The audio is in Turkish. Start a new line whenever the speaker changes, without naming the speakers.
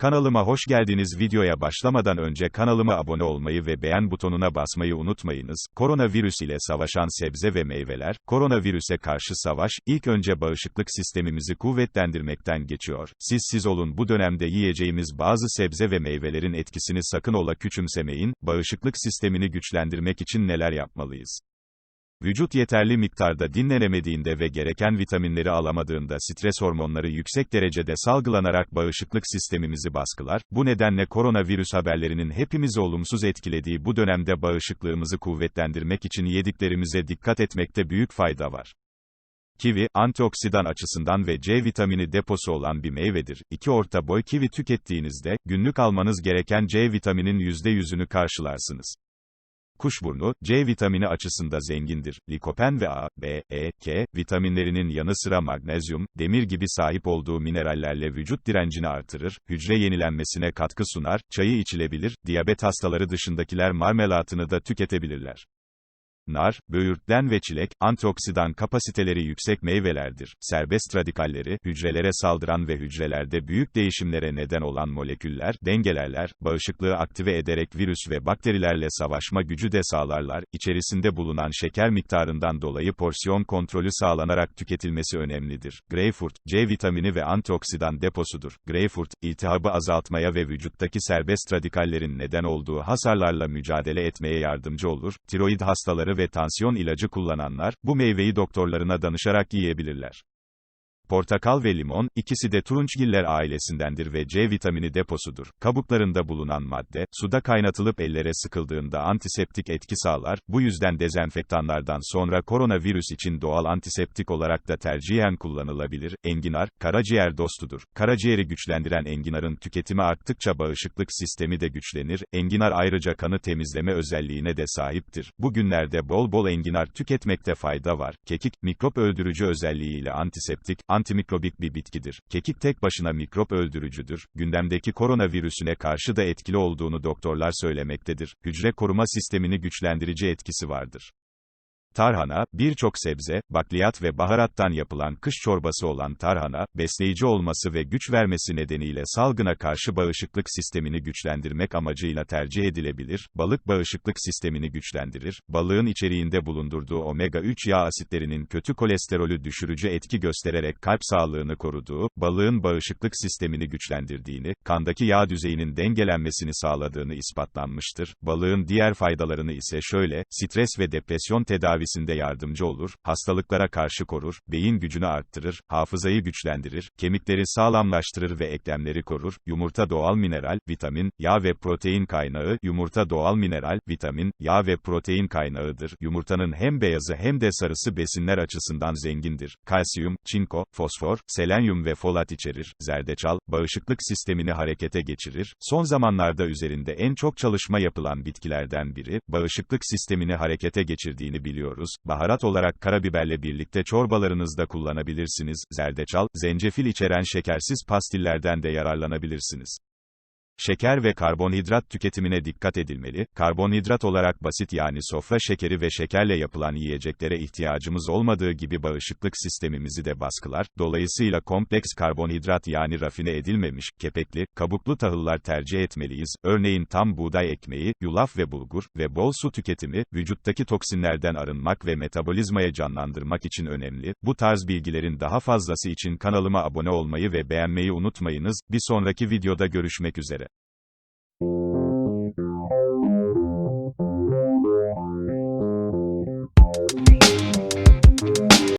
Kanalıma hoş geldiniz. Videoya başlamadan önce kanalıma abone olmayı ve beğen butonuna basmayı unutmayınız. Koronavirüs ile savaşan sebze ve meyveler, koronavirüse karşı savaş, ilk önce bağışıklık sistemimizi kuvvetlendirmekten geçiyor. Siz siz olun bu dönemde yiyeceğimiz bazı sebze ve meyvelerin etkisini sakın ola küçümsemeyin, bağışıklık sistemini güçlendirmek için neler yapmalıyız? Vücut yeterli miktarda dinlenemediğinde ve gereken vitaminleri alamadığında stres hormonları yüksek derecede salgılanarak bağışıklık sistemimizi baskılar, bu nedenle koronavirüs haberlerinin hepimizi olumsuz etkilediği bu dönemde bağışıklığımızı kuvvetlendirmek için yediklerimize dikkat etmekte büyük fayda var. Kivi, antioksidan açısından ve C vitamini deposu olan bir meyvedir. İki orta boy kivi tükettiğinizde, günlük almanız gereken C vitaminin %100'ünü karşılarsınız. Kuşburnu, C vitamini açısında zengindir. Likopen ve A, B, E, K vitaminlerinin yanı sıra magnezyum, demir gibi sahip olduğu minerallerle vücut direncini artırır, hücre yenilenmesine katkı sunar, çayı içilebilir, diyabet hastaları dışındakiler marmelatını da tüketebilirler. Nar, böğürtlen ve çilek, antioksidan kapasiteleri yüksek meyvelerdir. Serbest radikalleri, hücrelere saldıran ve hücrelerde büyük değişimlere neden olan moleküller, dengelerler, bağışıklığı aktive ederek virüs ve bakterilerle savaşma gücü de sağlarlar. İçerisinde bulunan şeker miktarından dolayı porsiyon kontrolü sağlanarak tüketilmesi önemlidir. Greyfurt, C vitamini ve antioksidan deposudur. Greyfurt, iltihabı azaltmaya ve vücuttaki serbest radikallerin neden olduğu hasarlarla mücadele etmeye yardımcı olur. Tiroid hastaları ve tansiyon ilacı kullananlar, bu meyveyi doktorlarına danışarak yiyebilirler. Portakal ve limon, ikisi de turunçgiller ailesindendir ve C vitamini deposudur. Kabuklarında bulunan madde, suda kaynatılıp ellere sıkıldığında antiseptik etki sağlar, bu yüzden dezenfektanlardan sonra koronavirüs için doğal antiseptik olarak da tercihen kullanılabilir. Enginar, karaciğer dostudur. Karaciğeri güçlendiren enginarın tüketimi arttıkça bağışıklık sistemi de güçlenir. Enginar ayrıca kanı temizleme özelliğine de sahiptir. Bugünlerde bol bol enginar tüketmekte fayda var. Kekik, mikrop öldürücü özelliğiyle antiseptik, antimikrobik bir bitkidir. Kekik tek başına mikrop öldürücüdür. Gündemdeki koronavirüsüne karşı da etkili olduğunu doktorlar söylemektedir. Hücre koruma sistemini güçlendirici etkisi vardır. Tarhana, birçok sebze, bakliyat ve baharattan yapılan kış çorbası olan tarhana, besleyici olması ve güç vermesi nedeniyle salgına karşı bağışıklık sistemini güçlendirmek amacıyla tercih edilebilir. Balık bağışıklık sistemini güçlendirir. Balığın içeriğinde bulundurduğu omega-3 yağ asitlerinin kötü kolesterolü düşürücü etki göstererek kalp sağlığını koruduğu, balığın bağışıklık sistemini güçlendirdiğini, kandaki yağ düzeyinin dengelenmesini sağladığını ispatlanmıştır. Balığın diğer faydalarını ise şöyle, stres ve depresyon tedavi tedavisinde yardımcı olur, hastalıklara karşı korur, beyin gücünü arttırır, hafızayı güçlendirir, kemikleri sağlamlaştırır ve eklemleri korur. Yumurta doğal mineral, vitamin, yağ ve protein kaynağı. Yumurta doğal mineral, vitamin, yağ ve protein kaynağıdır. Yumurtanın hem beyazı hem de sarısı besinler açısından zengindir. Kalsiyum, çinko, fosfor, selenyum ve folat içerir. Zerdeçal, bağışıklık sistemini harekete geçirir. Son zamanlarda üzerinde en çok çalışma yapılan bitkilerden biri, bağışıklık sistemini harekete geçirdiğini biliyoruz kullanıyoruz. Baharat olarak karabiberle birlikte çorbalarınızda kullanabilirsiniz. Zerdeçal, zencefil içeren şekersiz pastillerden de yararlanabilirsiniz. Şeker ve karbonhidrat tüketimine dikkat edilmeli. Karbonhidrat olarak basit yani sofra şekeri ve şekerle yapılan yiyeceklere ihtiyacımız olmadığı gibi bağışıklık sistemimizi de baskılar. Dolayısıyla kompleks karbonhidrat yani rafine edilmemiş, kepekli, kabuklu tahıllar tercih etmeliyiz. Örneğin tam buğday ekmeği, yulaf ve bulgur ve bol su tüketimi, vücuttaki toksinlerden arınmak ve metabolizmayı canlandırmak için önemli. Bu tarz bilgilerin daha fazlası için kanalıma abone olmayı ve beğenmeyi unutmayınız. Bir sonraki videoda görüşmek üzere.